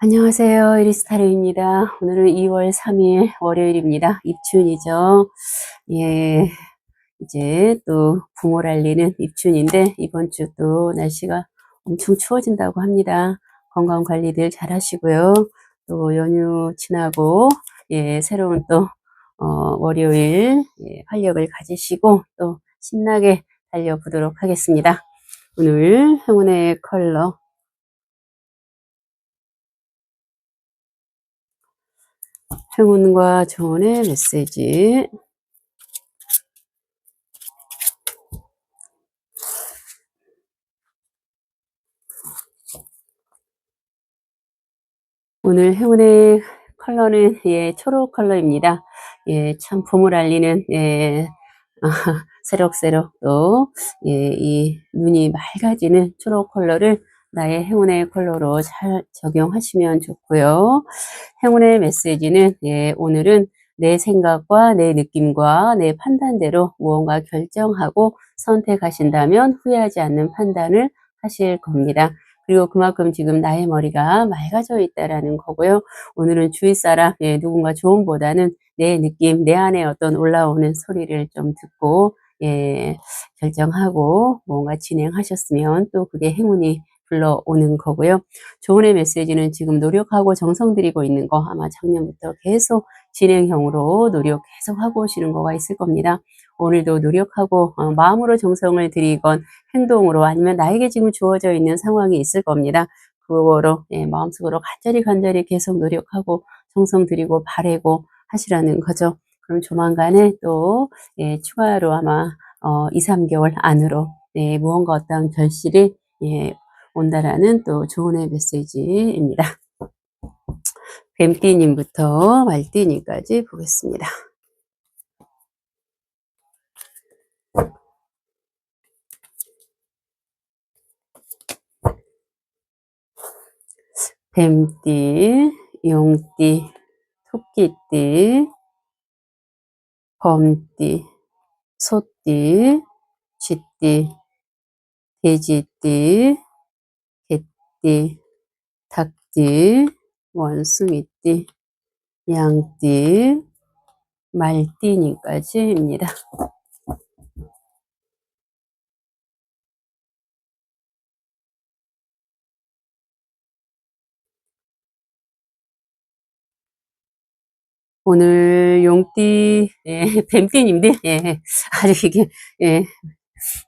안녕하세요. 이리스타르입니다. 오늘은 2월 3일 월요일입니다. 입춘이죠. 예, 이제 또 붕을 알리는 입춘인데 이번 주 또 날씨가 엄청 추워진다고 합니다. 건강 관리들 잘 하시고요. 또 연휴 지나고 예, 새로운 또 어, 월요일 예, 활력을 가지시고 또 신나게 달려보도록 하겠습니다. 오늘 행운의 컬러 행운과 조언의 메시지. 오늘 행운의 컬러는 예, 초록 컬러입니다. 예, 참 봄을 알리는 예, 아, 새록새록 또 예, 이 눈이 맑아지는 초록 컬러를 나의 행운의 컬러로 잘 적용하시면 좋고요. 행운의 메시지는 예, 오늘은 내 생각과 내 느낌과 내 판단대로 무언가 결정하고 선택하신다면 후회하지 않는 판단을 하실 겁니다. 그리고 그만큼 지금 나의 머리가 맑아져 있다라는 거고요. 오늘은 주위 사람, 예, 누군가 조언보다는 내 느낌, 내 안에 어떤 올라오는 소리를 좀 듣고, 예, 결정하고 뭔가 진행하셨으면 또 그게 행운이 불러오는 거고요. 조언의 메시지는 지금 노력하고 정성 들이고 있는 거 아마 작년부터 계속 진행형으로 노력 계속 하고 오시는 거가 있을 겁니다. 오늘도 노력하고 어, 마음으로 정성을 들이건 행동으로 아니면 나에게 지금 주어져 있는 상황이 있을 겁니다. 그거로 예, 마음속으로 간절히 간절히 계속 노력하고 정성 들이고 바래고 하시라는 거죠. 그럼 조만간에 또 예, 추가로 아마 어, 2, 3개월 안으로 예, 무언가 어떤 결실이 예, 온다라는 또 조언의 메시지입니다. 뱀띠님부터 말띠님까지 보겠습니다. 뱀띠, 용띠, 토끼띠, 범띠, 소띠, 쥐띠, 돼지띠, 개띠, 닭띠, 원숭이띠, 양띠, 말띠니까지입니다. 오늘 용띠, 예, 뱀띠님들, 예, 아주 이게, 예,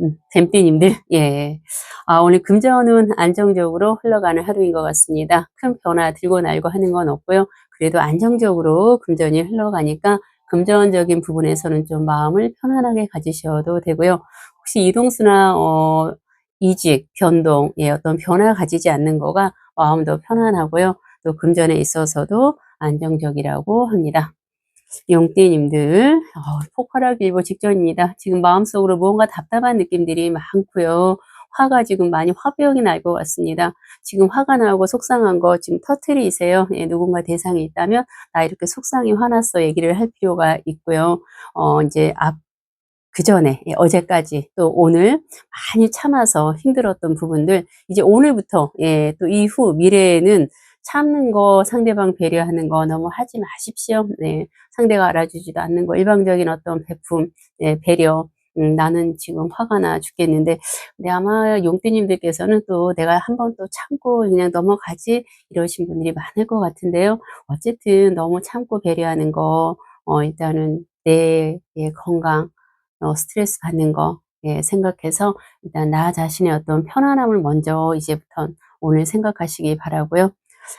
음, 뱀띠님들, 예. 아, 오늘 금전은 안정적으로 흘러가는 하루인 것 같습니다. 큰 변화 들고 날고 하는 건 없고요. 그래도 안정적으로 금전이 흘러가니까 금전적인 부분에서는 좀 마음을 편안하게 가지셔도 되고요. 혹시 이동수나, 어, 이직, 변동, 예, 어떤 변화 가지지 않는 거가 마음도 편안하고요. 또 금전에 있어서도 안정적이라고 합니다. 용띠님들 어, 폭발하기 일보 직전입니다. 지금 마음속으로 무언가 답답한 느낌들이 많고요. 화가 지금 많이 화병이 날 것 같습니다. 지금 화가 나고 속상한 거 지금 터트리세요. 예, 누군가 대상이 있다면 나 이렇게 속상해 화났어 얘기를 할 필요가 있고요. 어, 이제 앞, 그 전에, 예, 어제까지 또 오늘 많이 참아서 힘들었던 부분들, 이제 오늘부터, 예, 또 이후 미래에는 참는 거, 상대방 배려하는 거 너무 하지 마십시오. 네. 상대가 알아주지도 않는 거, 일방적인 어떤 베품, 네, 배려. 음, 나는 지금 화가 나 죽겠는데, 근데 아마 용띠님들께서는 또 내가 한 번 또 참고 그냥 넘어가지 이러신 분들이 많을 것 같은데요. 어쨌든 너무 참고 배려하는 거, 어, 일단은 내 예, 건강, 어, 스트레스 받는 거, 예, 생각해서 일단 나 자신의 어떤 편안함을 먼저 이제부터 오늘 생각하시기 바라고요.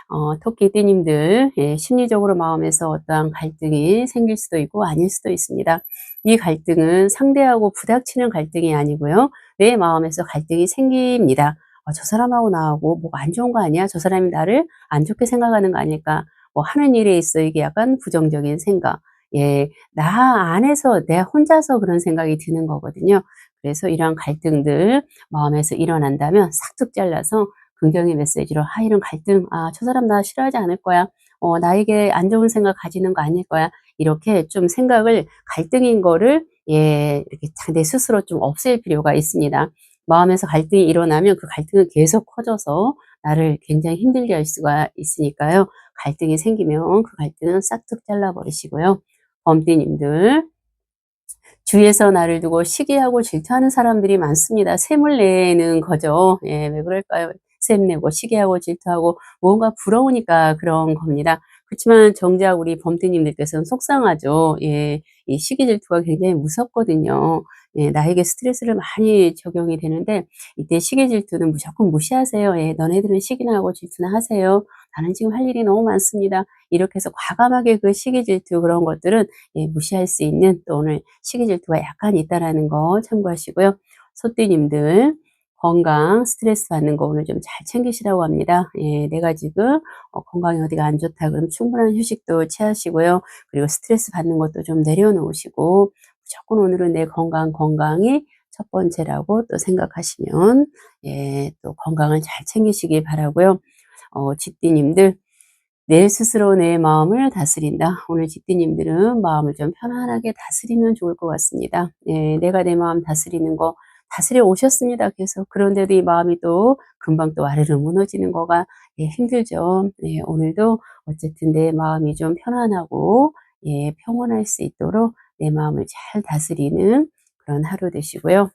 어, 토끼 띠님들 예, 심리적으로 마음에서 어떠한 갈등이 생길 수도 있고 아닐 수도 있습니다. 이 갈등은 상대하고 부닥치는 갈등이 아니고요. 내 마음에서 갈등이 생깁니다. 어, 저 사람하고 나하고 뭐가 안 좋은 거 아니야? 저 사람이 나를 안 좋게 생각하는 거 아닐까? 뭐 하는 일에 있어 이게 약간 부정적인 생각. 예, 나 안에서 내 혼자서 그런 생각이 드는 거거든요. 그래서 이러한 갈등들 마음에서 일어난다면 싹둑 잘라서 긍정의 메시지로 아 이런 갈등 아 저 사람 나 싫어하지 않을 거야 어 나에게 안 좋은 생각 가지는 거 아닐 거야 이렇게 좀 생각을 갈등인 거를 예 이렇게 내 스스로 좀 없앨 필요가 있습니다. 마음에서 갈등이 일어나면 그 갈등은 계속 커져서 나를 굉장히 힘들게 할 수가 있으니까요. 갈등이 생기면 그 갈등은 싹둑 잘라버리시고요. 범띠님들 주위에서 나를 두고 시기하고 질투하는 사람들이 많습니다. 샘을 내는 거죠. 예, 왜 그럴까요? 샘 내고 시기하고 질투하고 뭔가 부러우니까 그런 겁니다. 그렇지만 정작 우리 범띠님들께서는 속상하죠. 예, 이 시기 질투가 굉장히 무섭거든요. 예, 나에게 스트레스를 많이 적용이 되는데 이때 시기 질투는 무조건 무시하세요. 예, 너네들은 시기나 하고 질투나 하세요. 나는 지금 할 일이 너무 많습니다. 이렇게 해서 과감하게 그 시기 질투 그런 것들은 예, 무시할 수 있는 또 오늘 시기 질투가 약간 있다라는 거 참고하시고요. 소띠님들 건강 스트레스 받는 거 오늘 좀 잘 챙기시라고 합니다. 예, 내가 지금 어, 건강이 어디가 안 좋다 그럼 충분한 휴식도 취하시고요. 그리고 스트레스 받는 것도 좀 내려놓으시고 무조건 오늘은 내 건강 건강이 첫 번째라고 또 생각하시면 예, 또 건강을 잘 챙기시기 바라고요. 어, 집디님들 내 스스로 내 마음을 다스린다. 오늘 집디님들은 마음을 좀 편안하게 다스리면 좋을 것 같습니다. 예, 내가 내 마음 다스리는 거 다스려 오셨습니다. 계속 그런데도 이 마음이 또 금방 또 아르르 무너지는 거가 예, 힘들죠. 예, 오늘도 어쨌든 내 마음이 좀 편안하고 예, 평온할 수 있도록 내 마음을 잘 다스리는 그런 하루 되시고요.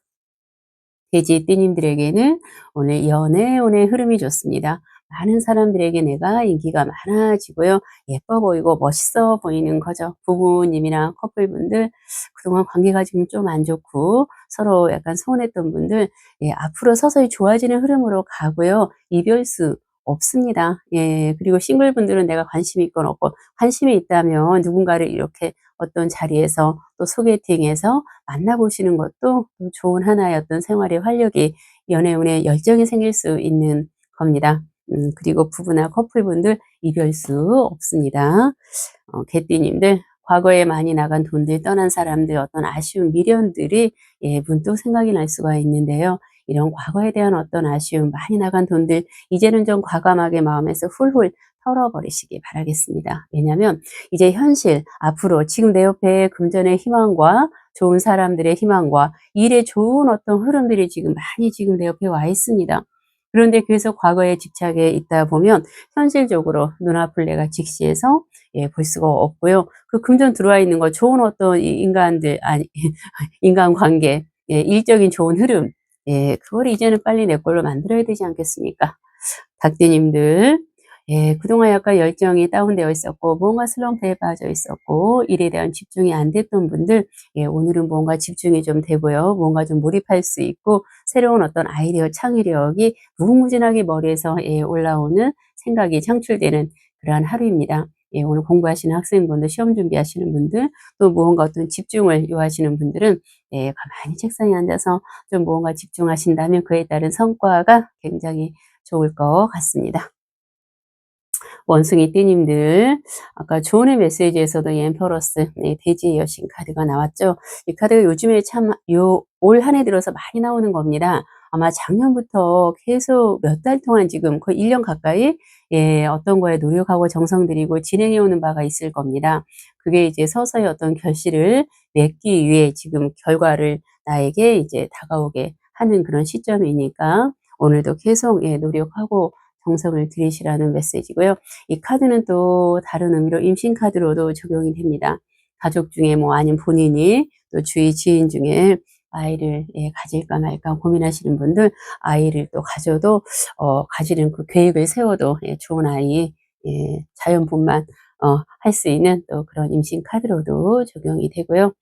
돼지 띠님들에게는 오늘 연애운의 흐름이 좋습니다. 많은 사람들에게 내가 인기가 많아지고요. 예뻐 보이고 멋있어 보이는 거죠. 부부님이랑 커플분들 그동안 관계가 지금 좀 안 좋고 서로 약간 서운했던 분들 예, 앞으로 서서히 좋아지는 흐름으로 가고요. 이별수 없습니다. 예, 그리고 싱글분들은 내가 관심이 있건 없건 관심이 있다면 누군가를 이렇게 어떤 자리에서 또 소개팅해서 만나보시는 것도 좋은 하나의 어떤 생활의 활력이 연애운에 열정이 생길 수 있는 겁니다. 음, 그리고 부부나 커플분들 이별 수 없습니다. 어, 개띠님들 과거에 많이 나간 돈들 떠난 사람들 어떤 아쉬운 미련들이 예, 문득 생각이 날 수가 있는데요. 이런 과거에 대한 어떤 아쉬움, 많이 나간 돈들 이제는 좀 과감하게 마음에서 훌훌 털어버리시기 바라겠습니다. 왜냐하면 이제 현실, 앞으로 지금 내 옆에 금전의 희망과 좋은 사람들의 희망과 일의 좋은 어떤 흐름들이 지금 많이 지금 내 옆에 와 있습니다. 그런데 계속 과거에 집착해 있다 보면 현실적으로 눈앞을 내가 직시해서 예, 볼 수가 없고요. 그 금전 들어와 있는 거 좋은 어떤 인간들 아니 인간 관계 예, 일적인 좋은 흐름 예, 그걸 이제는 빨리 내 걸로 만들어야 되지 않겠습니까? 닭대님들 예, 그동안 약간 열정이 다운되어 있었고, 뭔가 슬럼프에 빠져 있었고, 일에 대한 집중이 안 됐던 분들, 예, 오늘은 뭔가 집중이 좀 되고요. 뭔가 좀 몰입할 수 있고, 새로운 어떤 아이디어 창의력이 무궁무진하게 머리에서 예, 올라오는 생각이 창출되는 그러한 하루입니다. 예, 오늘 공부하시는 학생분들, 시험 준비하시는 분들, 또 무언가 어떤 집중을 요하시는 분들은 예, 가만히 책상에 앉아서 좀 무언가 집중하신다면 그에 따른 성과가 굉장히 좋을 것 같습니다. 원숭이 띠님들 아까 조언의 메시지에서도 엠퍼러스 네, 돼지의 여신 카드가 나왔죠. 이 카드가 요즘에 참올한 해 들어서 많이 나오는 겁니다. 아마 작년부터 계속 몇 달 동안 지금 거의 1년 가까이 예, 어떤 거에 노력하고 정성 들이고 진행해 오는 바가 있을 겁니다. 그게 이제 서서히 어떤 결실을 맺기 위해 지금 결과를 나에게 이제 다가오게 하는 그런 시점이니까 오늘도 계속 예, 노력하고 정성을 들이시라는 메시지고요. 이 카드는 또 다른 의미로 임신 카드로도 적용이 됩니다. 가족 중에 뭐 아니면 본인이 또 주위 지인 중에 아이를 예, 가질까 말까 고민하시는 분들 아이를 또 가져도 어, 가지는 그 계획을 세워도 예, 좋은 아이 예, 자연분만 어, 할 수 있는 또 그런 임신 카드로도 적용이 되고요.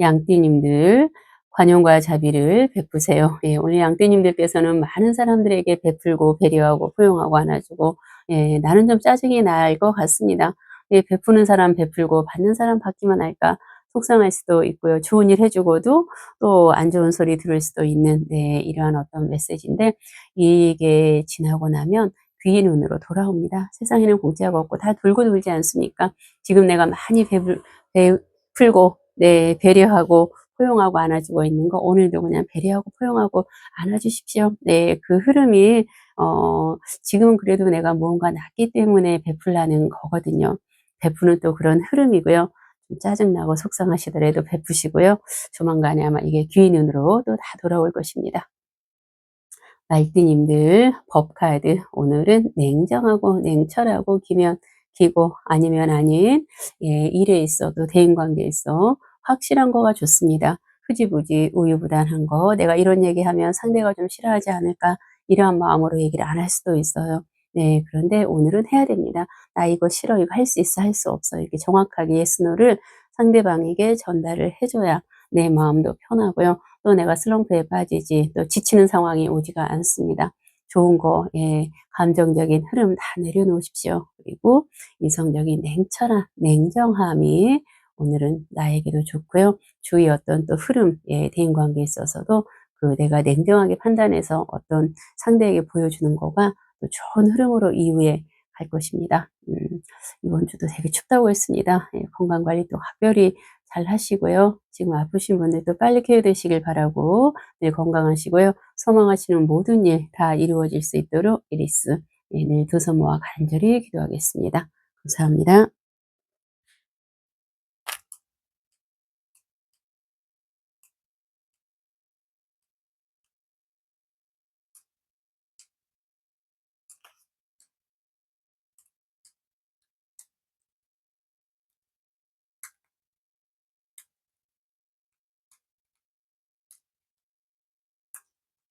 양띠님들 관용과 자비를 베푸세요. 예, 오늘 양떼님들께서는 많은 사람들에게 베풀고 배려하고 포용하고 안아주고 예, 나는 좀 짜증이 날 것 같습니다. 예, 베푸는 사람 베풀고 받는 사람 받기만 할까 속상할 수도 있고요. 좋은 일 해주고도 또 안 좋은 소리 들을 수도 있는 네, 이러한 어떤 메시지인데 이게 지나고 나면 귀의 눈으로 돌아옵니다. 세상에는 공짜가 없고 다 돌고 돌지 않습니까? 지금 내가 많이 베풀, 베풀고 네, 배려하고 포용하고 안아주고 있는 거 오늘도 그냥 배려하고 포용하고 안아주십시오. 네, 그 흐름이 어, 지금은 그래도 내가 무언가 낫기 때문에 베풀라는 거거든요. 베푸는 또 그런 흐름이고요. 좀 짜증나고 속상하시더라도 베푸시고요. 조만간에 아마 이게 귀인눈으로 또 다 돌아올 것입니다. 말띠님들 법카드 오늘은 냉정하고 냉철하고 기면 기고 아니면 아닌 예, 일에 있어도 대인관계에 있어 확실한 거가 좋습니다. 흐지부지 우유부단한 거 내가 이런 얘기하면 상대가 좀 싫어하지 않을까 이러한 마음으로 얘기를 안 할 수도 있어요. 네, 그런데 오늘은 해야 됩니다. 나 이거 싫어, 이거 할 수 있어, 할 수 없어. 이렇게 정확하게 예스노를 상대방에게 전달을 해줘야 내 마음도 편하고요. 또 내가 슬럼프에 빠지지, 또 지치는 상황이 오지가 않습니다. 좋은 거, 예, 감정적인 흐름 다 내려놓으십시오. 그리고 이성적인 냉철한, 냉정함이 오늘은 나에게도 좋고요. 주위 어떤 또 흐름, 예, 대인 관계에 있어서도 그 내가 냉정하게 판단해서 어떤 상대에게 보여주는 거가 또 좋은 흐름으로 이후에 갈 것입니다. 음, 이번 주도 되게 춥다고 했습니다. 예, 건강 관리 또 각별히 잘 하시고요. 지금 아프신 분들도 빨리 쾌유되시길 바라고 늘 건강하시고요. 소망하시는 모든 일 다 이루어질 수 있도록 이리스 예, 늘 두손 모아 간절히 기도하겠습니다. 감사합니다.